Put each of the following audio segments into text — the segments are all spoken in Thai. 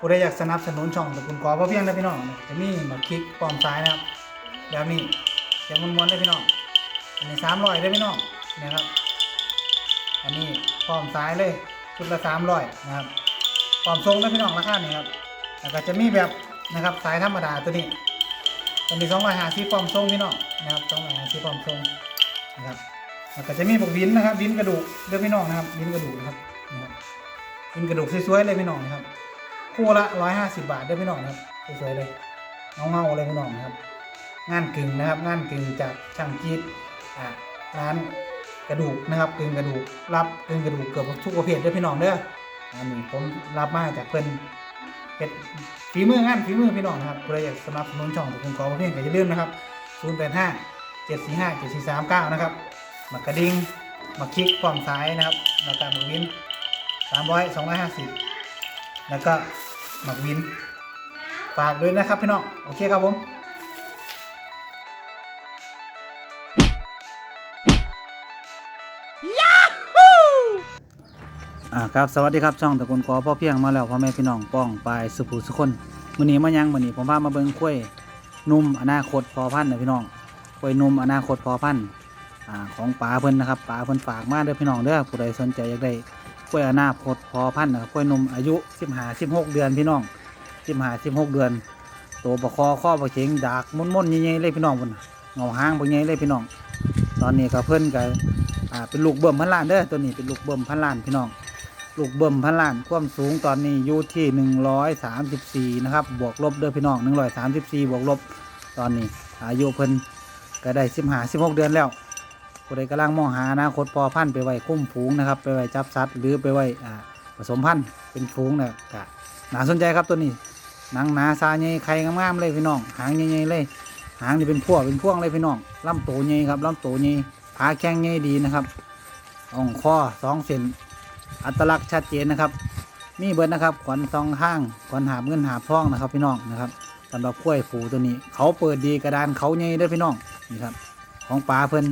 ผู้ใดอยากสนับสนุนช่องตะกูลกอพ่อเพียงได้พี่น้องจะมีบัตรคลิกปลอมซ้ายนะครับแบบนี้เสียงม้วนๆได้พี่น้องอันนี้สามร้อยได้พี่น้องนะครับ อันนี้ปลอมซ้ายเลยชุดละสามร้อยนะครับปลอมทรงได้พี่น้องราคานี้ครับแล้วก็จะมีแบบนะครับสายธรรมดาตัวนี้ตัวนี้สองร้อยห้าสิบปลอมทรงพี่น้องนะครับสองร้อยห้าสิบปลอมทรงนะครับแล้วก็จะมีพวกวินนะครับวินกระดูกเด้อพี่น้องนะครับวินกระดูกนะครับนะครับวินกระดูกสวยๆเลยพี่น้องนะครับ คู่ละร้อยห้าสิบบาทได้พี่น้องนะครับสวยๆเลยเงาๆเลยพี่น้องนครับ งานกึ่งนะครับ งานกึ่งจากช่างจีดอ่าร้านกระดูกนะครับกึ่งกระดูกรับกึ่งกระดูกเกือบทุกประเภทเด้อพี่น้องเด้ออันนี้ผมรับมาจากเพิ่นเป็นฝีมืองานฝีมือพี่น้องนะครับใครอยากสนับสนุนช่องของคุณขอเพียงก็อย่าลืมนะครับ0 8 5 7 4 5 7 4 3 9นะครับมากระดิ่งมาคลิกความซ้ายนะครับแล้วก็มาวิน300 250แล้วก็ หมักวิน ฝากด้วยนะครับพี่น้อง โอเคครับผมอ่าครับสวัสดีครับช่องตะกุนกอพ่อเพียงมาแล้วพ่อแม่พี่น้องป้องปลายสุภูสุคนมื้อนี้มายังมื้อนี้ผมพามาเบิ่งกล้วยนุ่มอนาคตพอพันธุ์นะพี่น้องกล้วยนุ่มอนาคตพอพันธุ์อ่าของป๋าเพิ่นนะครับป๋าเพิ่นฝากมาเด้อพี่น้องเด้อผู้ใดสนใจอยากได้ กล้วยอนาคตพอพันธุ์นะครับกล้วยนมอายุ15 16เดือนพี่น้อง15 16เดือน ตัวประคอข้อประเข็งดากมุนๆใหญ่ๆเลยพี่น้องพุ่นน่ะเงาหางบ่ใหญ่เลยพี่น้อง ตอนนี้ก็เพิ่นก็อ่าเป็นลูกเบิ่มพันล้านเด้อตัวนี้เป็นลูกเบิ่มพันล้านพี่น้อง ลูกเบิ่มพันล้านความสูงตอนนี้อยู่ที่หนึ่งร้อยสามสิบสี่นะครับบวกลบเด้อพี่น้องหนึ่งร้อยสามสิบสี่บวกลบตอนนี้อายุเพิ่นก็ได้สิบห้าสิบหกเดือนแล้ว ผู้ใดกำลังมองหาอนาคตพอพันธุ์ไปไว้คุ้มฝูงนะครับ ไปไว้จับสัตว์หรือไปไว้ผสมพันธุ์เป็นฝูงนะครับก็น่าสนใจครับตัวนี้หนังหนาซาใหญ่ไข่งามๆเลยพี่น้อง หางใหญ่ๆเลย หางนี่เป็นพวกเป็นพวงเลยพี่น้องลำโตใหญ่ครับลำโตใหญ่ขาแข้งใหญ่ดีนะครับอ่องคอสองเซนอัตลักษณ์ชัดเจนนะครับ มีเบิดนะครับขวัญซองห้างขวัญหาเงินหาบทองนะครับ พี่น้องนะครับสำหรับกล้วยผูตัวนี้ เขาเปิดดีกระดานเขาใหญ่เด้พี่น้องนี่ครับของปลาเพิ่น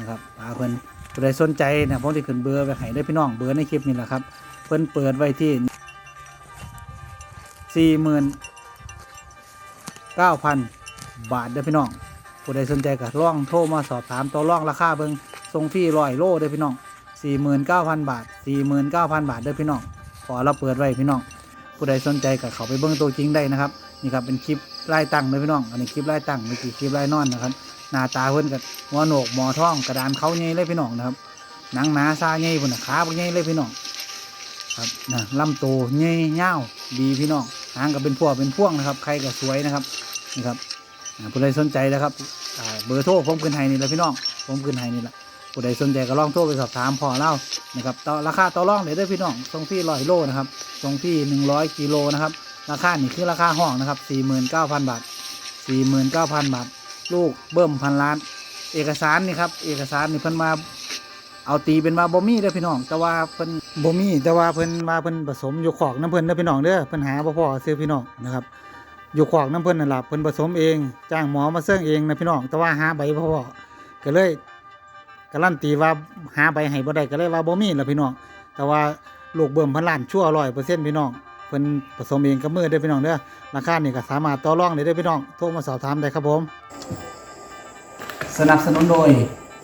นะครับปลาเพิ่นผู้ใดสนใจนะผมจะขึ้นเบอร์ไปให้ได้พี่น้องเบอร์ในคลิปนี่แหละครับเพิ่นเปิดไว้ที่สี่หมื่นเก้าพันบาทเด้อพี่น้องผู้ใดสนใจก็ล่องโทรมาสอบถามต่อรองราคาเบิงทรงฟรีร้อยโลเด้อพี่น้อง49,000บาท49,000บาทเด้อพี่น้องขอเราเปิดไว้พี่น้องผู้ใดสนใจก็เขาไปเบิ้งตัวจริงได้นะครับนี่ครับเป็นคลิปไล่ตั้งเลยพี่น้องอันนี้คลิปไล่ตั้งไม่กี่คลิปไล่นอนนะครับ หน้าตาเพิ่นกับหัวโหนกหมอท้องกระดานเขาใหญ่เลยพี่น้องนะครับหนังหนาซาใหญ่พุ่นนะขาบ่ใหญ่เลยพี่น้องครับนะลำตัวใหญ่ยาวดีพี่น้องหางก็เป็นพวกเป็นพ่วงนะครับ ใครก็สวยนะครับนี่ครับอ่าผู้ใดสนใจนะครับเบอร์โทรผมขึ้นให้นี่แหละพี่น้องผมขึ้นให้นี่แหละผู้ใดสนใจก็ลองโทรไปสอบถามพอเล่านะครับต่อราคาต่อรองเดี๋ยวด้อพี่น้องทรงพี่ร้อยโลนะครับทรงพี่หนึ่งร้อยกิโลนะครับราคานี่คือราคาห้องนะครับสี่หมื่นเก้าพันบาทสี่หมื่นเก้าพันบาท ลูกเบิ่มพันล้าน เอกสารนี่ครับ เอกสารนี่เพิ่นมาเอาตีเป็นมาบ่มีเด้อพี่น้อง แต่ว่าเพิ่นบ่มีแต่ว่าเพิ่นมาเพิ่นผสมอยู่ขอกน้ำเพิ่นเด้อพี่น้องเด้อเพิ่นหาบ่พอซื้อพี่น้องนะครับอยู่ขอกน้ำเพิ่นนั่นล่ะเพิ่นผสมเองจ้างหมอมาเสื่องเองนะพี่น้องแต่ว่าหาใบบ่พอก็เลยการันตีว่าหาใบให้บ่ได้ก็เลยว่าบ่มีล่ะพี่น้องแต่ว่าลูกเบิ่มพันล้านชั่วร้อยเปอร์เซ็นต์พี่น้อง เพิ่นผสมเองกับมือเด้พี่น้องเด้อราคานี่ก็สามารถต่อรองได้เด้อพี่น้องโทรมาสอบถามได้ครับผม สนับสนุนโดย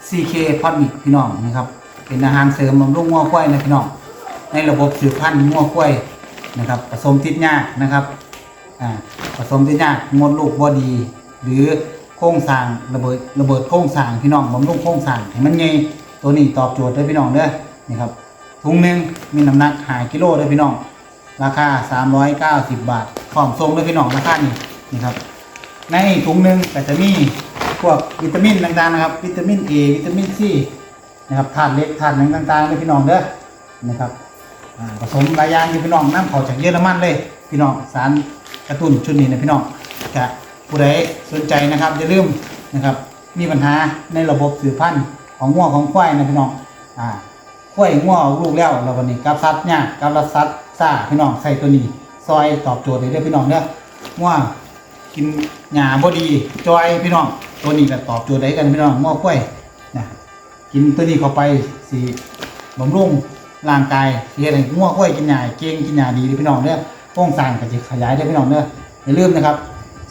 CK พอดมิกพี่น้องนะครับเป็นอาหารเสริมบำรุงงัวควายนะพี่น้องในระบบสืบพันธุ์งัวควายนะครับผสมติดยากนะครับอ่าผสมติดยากมดลูกบ่ดี หรือโครงสร้างระเบิดระเบิดโครงสร้างพี่น้องบำรุงโครงสร้างให้มันใหญ่ตัวนี้ตอบโจทย์เด้อพี่น้องเด้อนี่ครับถุงหนึงมีน้ำหนัก5กิโลเด้อพี่น้อง ราคา 390 บาทพร้อมส่งด้อพี่น้องราคานี้นี่ครับ ในถุงหนึ่งก็จะมีพวกวิตามินต่างๆนะครับ วิตามิน A วิตามิน C นะครับธาตุเล็กธาตุหนังต่างๆเลยพี่น้องเด้อนะครับผสมหลายอย่างอยู่พี่น้องน้ำเขาจากเยอรมันเลย พี่น้องสารกระตุ้นชุดนี้นะพี่น้องกะผู้ใดสนใจนะครับอย่าลืมนะครับ มีปัญหาในระบบสืบพันธุ์ของงัวของควายนะพี่น้องอ่าควายงัวอลูกแล้วแล้ววันนี้กับซัดเนี่ยกับรัดซัด ซ่าพี่น้องใส่ตัวนี้ ซอยตอบโจทย์ได้เด้อพี่น้องเด้องัวกินหญ้าบ่ดีจอยพี่น้อง ตัวนี้ก็ตอบโจทย์ได้กันพี่น้องหม้อกล้วยนะกินตัวนี้เข้าไปสิบำรุงร่างกายเฮ็ดให้งัวกล้วยกินหญ้าเก่งกินหญ้าดีเด้อพี่น้องเด้อโครงสร้างก็จะขยายได้พี่น้องเด้ออย่าลืมนะครับ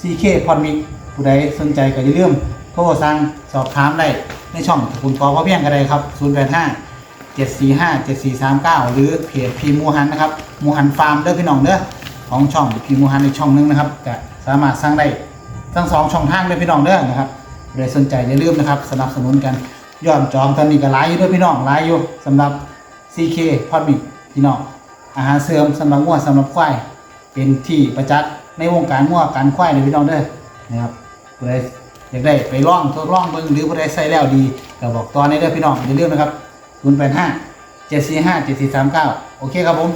CK พอนมิกผู้ใดสนใจก็อย่าลืมโทรสั่งสอบถามได้ในช่องคุณกอพ่อเพียงก็ได้ครับ085 745 7439 หรือเพจพีมูฮันนะครับมูฮันฟาร์มเด้อพี่น้องเด้อของช่องพีมูฮันอีกช่องหนึงนะครับจะสามารถสร้างได้ทั้งสองช่องทางเลยพี่น้องเด้อนะครับผู้ใดสนใจอย่าลืมนะครับสนับสนุนกันยอดจองตอนนี้ก็หลายอยู่ด้วยพี่น้องหลายอยู่สำหรับ CK พอดมิกพี่น้องอาหารเสริมสำหรับงัวสำหรับควายเป็นที่ประจักษ์ในวงการงัวการควายเลยพี่น้องเด้อนะครับผู้ใดอยากได้ไปลองทดลองเบิ่งหรือผู้ใดใส่แล้วดีก็บอกตอนนี้เด้อพี่น้องอย่าลืมนะครับ คูณย์แปดห้าเจ็ดสี่ห้าเจ็ดสี่สามเก้าโอเคครับผม